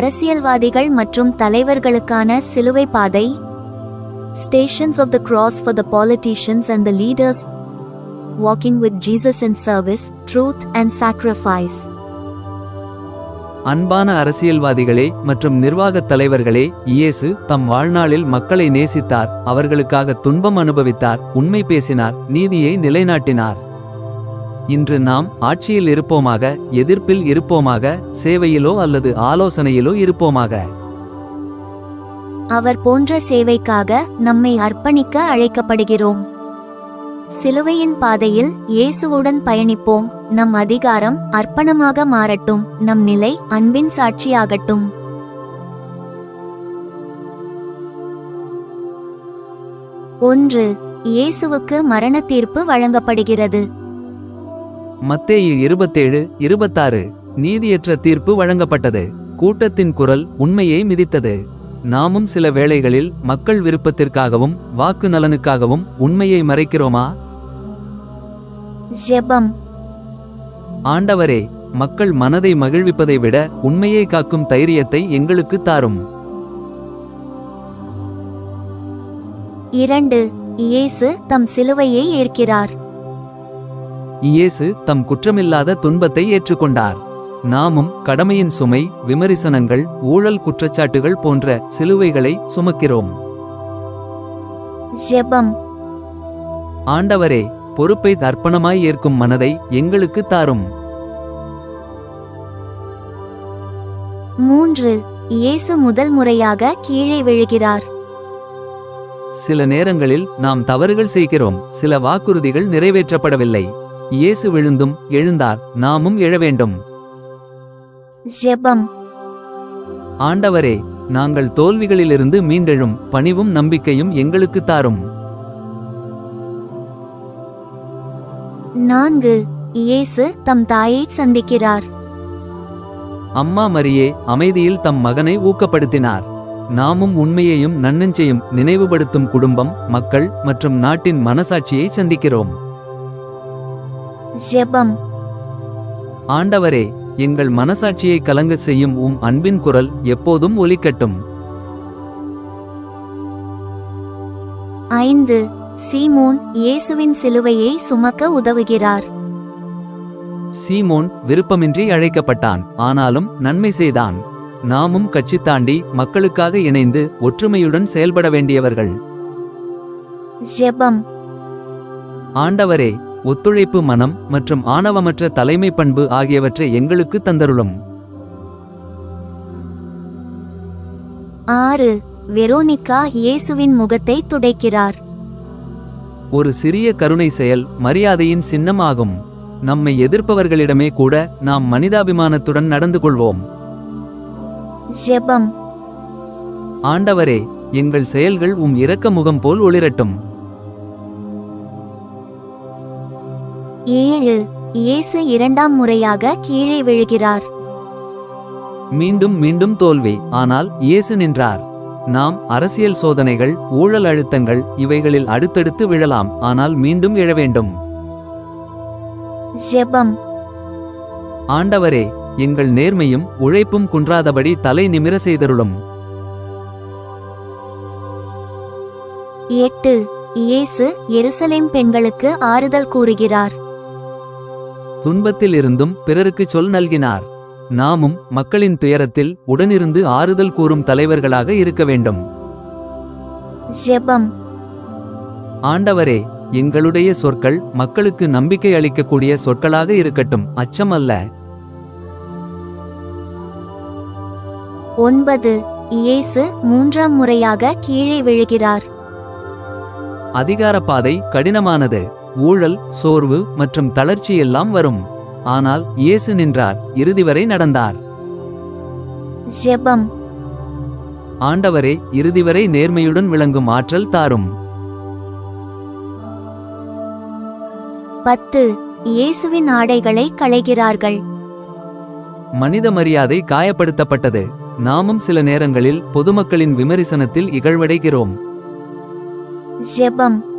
அரசியல்வாதிகள் மற்றும் தலைவர்களுக்கான சிலுவை பாதை. Stations of the cross for the politicians and the leaders walking with Jesus and service truth and sacrifice அன்பான அரசியல்வாதிகளே மற்றும் நிர்வாகத் தலைவர்களே இயேசு தம் வாழ்நாளில் மக்களை நேசித்தார் அவர்களுக்காக துன்பம் அனுபவித்தார் உண்மை பேசினார் நீதியை நிலைநாட்டினார். இன்று நாம் ஆட்சியில் இருப்போமாக எதிர்ப்பில் இருப்போமாக சேவையிலோ அல்லது ஆலோசனையிலோ இருப்போமாக. அவர் போன்ற சேவைக்காக நம்மை அர்ப்பணிக்க அழைக்கப்படுகிறோம். சிலுவையின் பாதையில் இயேசுவுடன் பயணிப்போம். நம் அதிகாரம் அர்ப்பணமாக மாறட்டும். நம் நிலை அன்பின் சாட்சியாகட்டும். ஒன்று இயேசுவுக்கு மரண தீர்ப்பு வழங்கப்படுகிறது. மத்தேயு இருபத்தேழு இருபத்தாறு நீதியற்ற தீர்ப்பு வழங்கப்பட்டது. கூட்டத்தின் குரல் உண்மையை மிதித்தது. நாமும் சில வேளைகளில் மக்கள் விருப்பத்திற்காகவும் வாக்கு நலனுக்காகவும் உண்மையை மறைக்கிறோமா? ஜெபம். ஆண்டவரே மக்கள் மனதை மகிழ்விப்பதை விட உண்மையை காக்கும் தைரியத்தை எங்களுக்கு தாரும். இரண்டு இயேசு தம் சிலுவையை ஏற்கிறார். இயேசு தம் குற்றமில்லாத துன்பத்தை ஏற்றுக்கொண்டார். நாமும் கடமையின் சுமை விமரிசனங்கள் ஊழல் குற்றச்சாட்டுகள் போன்ற சிலுவைகளை சுமக்கிறோம். ஜெபம். ஆண்டவரே பொறுப்பை தர்ப்பணமாய் ஏற்கும் மனதை எங்களுக்கு தாரும். மூன்று இயேசு முதல் முறையாக கீழே விழுகிறார். சில நேரங்களில் நாம் தவறுகள் செய்கிறோம் சில வாக்குறுதிகள் நிறைவேற்றப்படவில்லை. இயேசு விழுந்தும் எழுந்தார். நாமும் எழ வேண்டும் ஜெபம். ஆண்டவரே நாங்கள் தோல்விகளிலிருந்து மீண்டெழும் பணிவும் நம்பிக்கையும் எங்களுக்கு தாரும். நான்கு இயேசு தம் தாயை சந்திக்கிறார். அம்மா மரியே அமைதியில் தம் மகனை ஊக்கப்படுத்தினார். நாமும் உண்மையையும் நன்னெஞ்சையும் நினைவுபடுத்தும் குடும்பம் மக்கள் மற்றும் நாட்டின் மனசாட்சியை சந்திக்கிறோம். ஜெபம். ஆண்டவரே எங்கள் மனசாட்சியை கலங்கச் செய்யும் உம் அன்பின் குரல் எப்போதும் ஒலிக்கட்டும். ஐந்து சீமோன் இயேசுவின் சிலுவையை சுமக்க உதவுகிறார். சீமோன் விருப்பமின்றி அழைக்கப்பட்டான் ஆனாலும் நன்மை செய்தான். நாமும் கட்சி தாண்டி மக்களுக்காக இணைந்து ஒற்றுமையுடன் செயல்பட வேண்டியவர்கள். ஜெபம். ஆண்டவரே ஒத்துழைப்பு மனம் மற்றும் ஆணவமற்ற தலைமை பண்பு ஆகியவற்றை எங்களுக்கு தந்தருளும். ஆறு வெரோனிகா இயேசுவின் முகத்தை துடைக்கிறார். ஒரு சிறிய கருணை செயல் மரியாதையின் சின்னம் ஆகும் நம்மை எதிர்ப்பவர்களிடமே கூட நாம் மனிதாபிமானத்துடன் நடந்து கொள்வோம். ஜெபம். ஆண்டவரே எங்கள் செயல்கள் உம் இரக்க முகம் போல் ஒளிரட்டும். ஏழு. இயேசு இரண்டாம் முறையாக கீழே விழுகிறார். மீண்டும் மீண்டும் தோல்வி. ஆனால் இயேசு நின்றார். நாம் அரசியல் சோதனைகள் ஊழல் அழுத்தங்கள் இவைகளில் அடுத்தடுத்து விழலாம். ஆனால் மீண்டும் எழ வேண்டும். ஜெபம். ஆண்டவரே எங்கள் நேர்மையும் உழைப்பும் குன்றாதபடி தலை நிமிர செய்தருளும். எட்டு. இயேசு எருசலேம் பெண்களுக்கு ஆறுதல் கூறுகிறார். துன்பத்தில் இருந்தும் பிறருக்கு சொல் நல்கினார். நாமும் மக்களின் துயரத்தில் உடனிருந்து ஆறுதல் கூறும் தலைவர்களாக இருக்க வேண்டும். ஜெபம். ஆண்டவரே எங்களுடைய சொற்கள் மக்களுக்கு நம்பிக்கை அளிக்கக்கூடிய சொற்களாக இருக்கட்டும் அச்சம் அல்ல ஒன்பது இயேசு மூன்றாம் முறையாக கீழே விழுகிறார். அதிகார பாதை கடினமானது. ஊழல் சோர்வு மற்றும் தளர்ச்சி எல்லாம் வரும். ஆனால் இயேசு நின்றார் இறுதி வரை நடந்தார். ஜெபம். ஆண்டவரே இறுதி வரை நேர்மையுடன் விளங்கும் ஆற்றல் தாரும். பத்து இயேசுவின் ஆடைகளை களைகிறார்கள். மனித மரியாதை காயப்படுத்தப்பட்டது. நாமும் சில நேரங்களில் பொதுமக்களின் விமரிசனத்தில் இகழ்வடைகிறோம். ஜெபம்.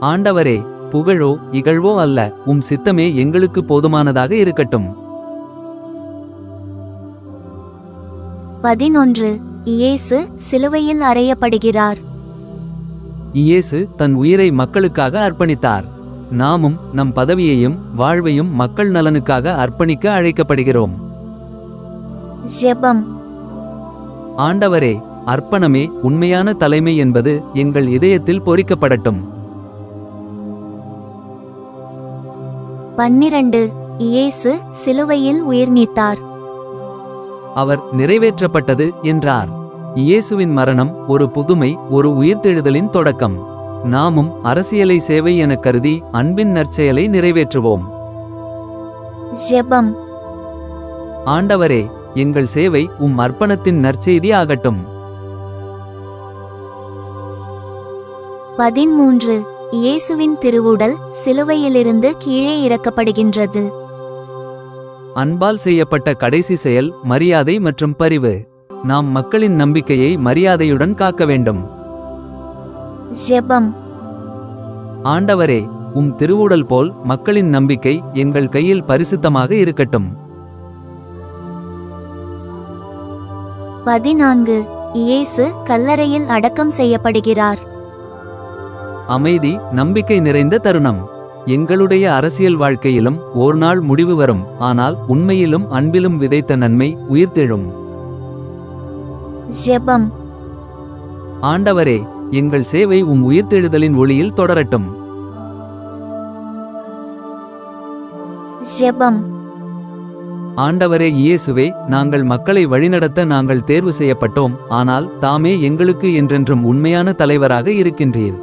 ஆண்டவரே புகழோ இகழ்வோ அல்ல உம் சித்தமே எங்களுக்கு போதுமானதாக இருக்கட்டும். பதினொன்று. இயேசு சிலுவையில் அறையப்படுகிறார். இயேசு தன் உயிரை மக்களுக்காக அர்ப்பணித்தார். நாமும் நம் பதவியையும் வாழ்வையும் மக்கள் நலனுக்காக அர்ப்பணிக்க அழைக்கப்படுகிறோம். ஜெபம். ஆண்டவரே அர்ப்பணமே உண்மையான தலைமை என்பது எங்கள் இதயத்தில் பொறிக்கப்படட்டும். பன்னிரண்டு. இயேசு சிலுவையில் உயிர் நீத்தார். அவர் நிறைவேற்றப்பட்டது என்றார். இயேசுவின் மரணம் ஒரு புதுமை ஒரு உயிர்த்தெழுதலின் தொடக்கம். நாமும் அரசியலை சேவை எனக் கருதி அன்பின் நற்செயலை நிறைவேற்றுவோம். ஜெபம். ஆண்டவரே எங்கள் சேவை உம் அர்ப்பணத்தின் நற்செய்தி ஆகட்டும். பதிமூன்று இயேசுவின் திருவுடல் சிலுவையிலிருந்து கீழே இறக்கப்படுகின்றது. அன்பால் செய்யப்பட்ட கடைசி செயல் மரியாதை மற்றும் பரிவு. நாம் மக்களின் நம்பிக்கையை மரியாதையுடன் காக்க வேண்டும். ஜெபம். ஆண்டவரே உம் திருவுடல் போல் மக்களின் நம்பிக்கை எங்கள் கையில் பரிசுத்தமாக இருக்கட்டும். பதினான்கு. இயேசு கல்லறையில் அடக்கம் செய்யப்படுகிறார். அமைதி நம்பிக்கை நிறைந்த தருணம். எங்களுடைய அரசியல் வாழ்க்கையிலும் ஓர் நாள் முடிவு வரும். ஆனால் உண்மையிலும் அன்பிலும் விதைத்த நன்மை உயிர்த்தெழும். ஜெபம். ஆண்டவரே எங்கள் சேவை உம் உயிர்த்தெழுதலின் ஒளியில் தொடரட்டும். ஜெபம். ஆண்டவரே இயேசுவே நாங்கள் மக்களை வழிநடத்த நாங்கள் தேர்வு செய்யப்பட்டோம். ஆனால் தாமே எங்களுக்கு என்றென்றும் உண்மையான தலைவராக இருக்கின்றீர்.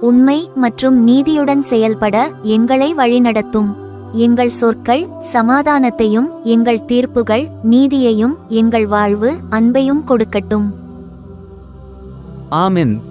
உண்மை மற்றும் நீதியுடன் செயல்பட எங்களை வழிநடத்தும். எங்கள் சொற்கள் சமாதானத்தையும் எங்கள் தீர்ப்புகள் நீதியையும் எங்கள் வாழ்வு அன்பையும் கொடுக்கட்டும். ஆமென்.